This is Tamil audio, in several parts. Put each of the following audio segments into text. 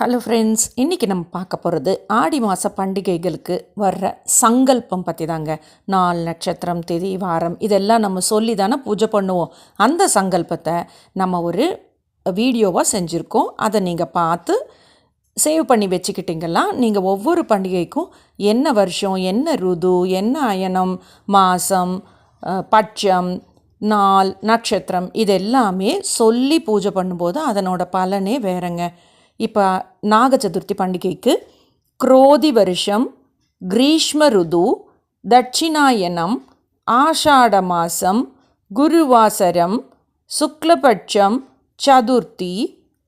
ஹலோ ஃப்ரெண்ட்ஸ் இன்றைக்கி நம்ம பார்க்க போகிறது ஆடி மாத பண்டிகைகளுக்கு வர்ற சங்கல்பம் பற்றி தாங்க நாள் நட்சத்திரம் திதி வாரம் இதெல்லாம் நம்ம சொல்லி தானே பூஜை பண்ணுவோம். அந்த சங்கல்பத்தை நம்ம ஒரு வீடியோவாக செஞ்சுருக்கோம். அதை நீங்கள் பார்த்து சேவ் பண்ணி வச்சுக்கிட்டிங்கன்னா நீங்கள் ஒவ்வொரு பண்டிகைக்கும் என்ன வருஷம் என்ன ருது என்ன அயனம் மாதம் பட்சம் நாள் நட்சத்திரம் இது எல்லாமே சொல்லி பூஜை பண்ணும்போது அதனோட பலனே வேறங்க. இப்போ நாக சதுர்த்தி பண்டிகைக்கு குரோதி வருஷம் கிரீஷ்ம ருது தட்சிணாயனம் ஆஷாட மாசம் குருவாசரம் சுக்லபட்சம் சதுர்த்தி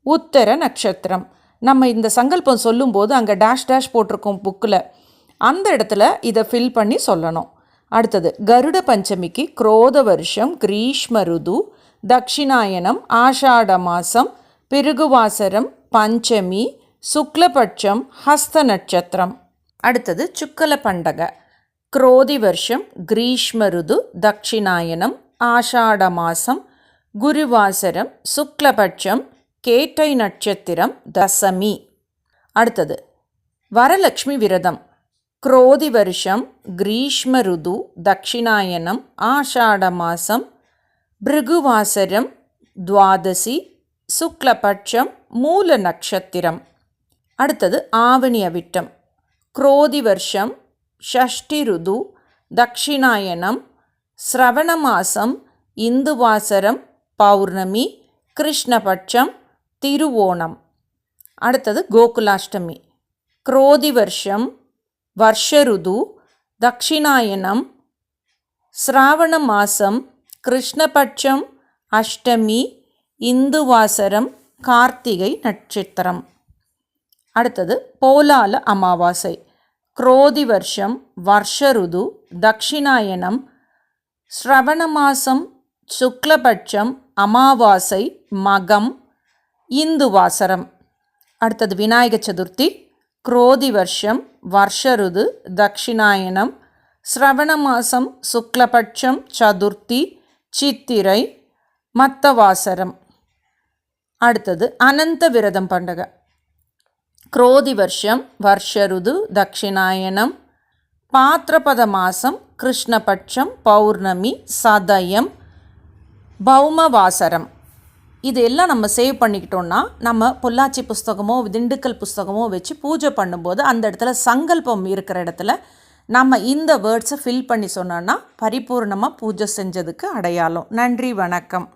உத்தர நட்சத்திரம். நம்ம இந்த சங்கல்பம் சொல்லும்போது அங்கே டேஷ் டேஷ் போட்டிருக்கோம் புக்கில் அந்த இடத்துல இதை ஃபில் பண்ணி சொல்லணும். அடுத்தது கருட பஞ்சமிக்கு குரோத வருஷம் கிரீஷ்ம ருது தட்சிணாயனம் ஆஷாட மாசம் பிருகுவாசரம் பஞ்சமி சுக்லபட்சம் ஹஸ்த நட்சத்திரம் அடுத்தது சுக்கல பண்டக. குரோதி வருஷம் கிரீஷ்ம ருது தட்சிணாயனம் ஆஷாட மாசம் குருவாசரம் சுக்லபட்சம் கேட்டை நட்சத்திரம் தசமி. அடுத்தது வரலக்ஷ்மி விரதம். குரோதி வருஷம் கிரீஷ்ம ருது தட்சிணாயனம் ஆஷாட மாசம் பிருகுவாசரம் துவாதசி சுக்லபட்சம் மூல நட்சத்திரம். அடுத்தது ஆவணி அவிட்டம் குரோதி வருஷம் ஷஷ்டி ருது தக்ஷிணாயனம் சிரவண மாசம் இந்துவாசரம் பௌர்ணமி கிருஷ்ணபட்சம் திருவோணம். அடுத்தது கோகுலாஷ்டமி. குரோதி வருஷம் வருஷருது தக்ஷிணாயனம் சிராவண மாசம் கிருஷ்ணபட்சம் அஷ்டமி இந்துவாசரம் கார்த்திகை நட்சத்திரம். அடுத்தது போலால அமாவாசை. குரோதி வருஷம் வருஷருது தக்ஷிணாயனம் ஸ்ரவண மாசம் சுக்லபட்சம் அமாவாசை மகம் இந்து வாசரம். அடுத்தது விநாயக சதுர்த்தி குரோதி வருஷம் வருஷருது தக்ஷிணாயனம் ஸ்ரவண மாசம் சுக்லபட்சம் சதுர்த்தி சித்திரை மத்தவாசரம் அடுத்தது அனந்த விரதம் பண்டக. குரோதி வருஷம் வருஷருது தட்சிணாயனம் பாத்திரபத மாதம் கிருஷ்ணபட்சம் பௌர்ணமி சதயம் பௌமவாசரம். இது எல்லாம் நம்ம சேவ் பண்ணிக்கிட்டோம்னா நம்ம பொள்ளாச்சி புஸ்தகமோ திண்டுக்கல் புஸ்தகமோ வச்சு பூஜை பண்ணும்போது அந்த இடத்துல சங்கல்பம் இருக்கிற இடத்துல நம்ம இந்த வேர்ட்ஸை ஃபில் பண்ணி சொன்னோன்னா பரிபூர்ணமாக பூஜை செஞ்சதுக்கு அடையாளம். நன்றி வணக்கம்.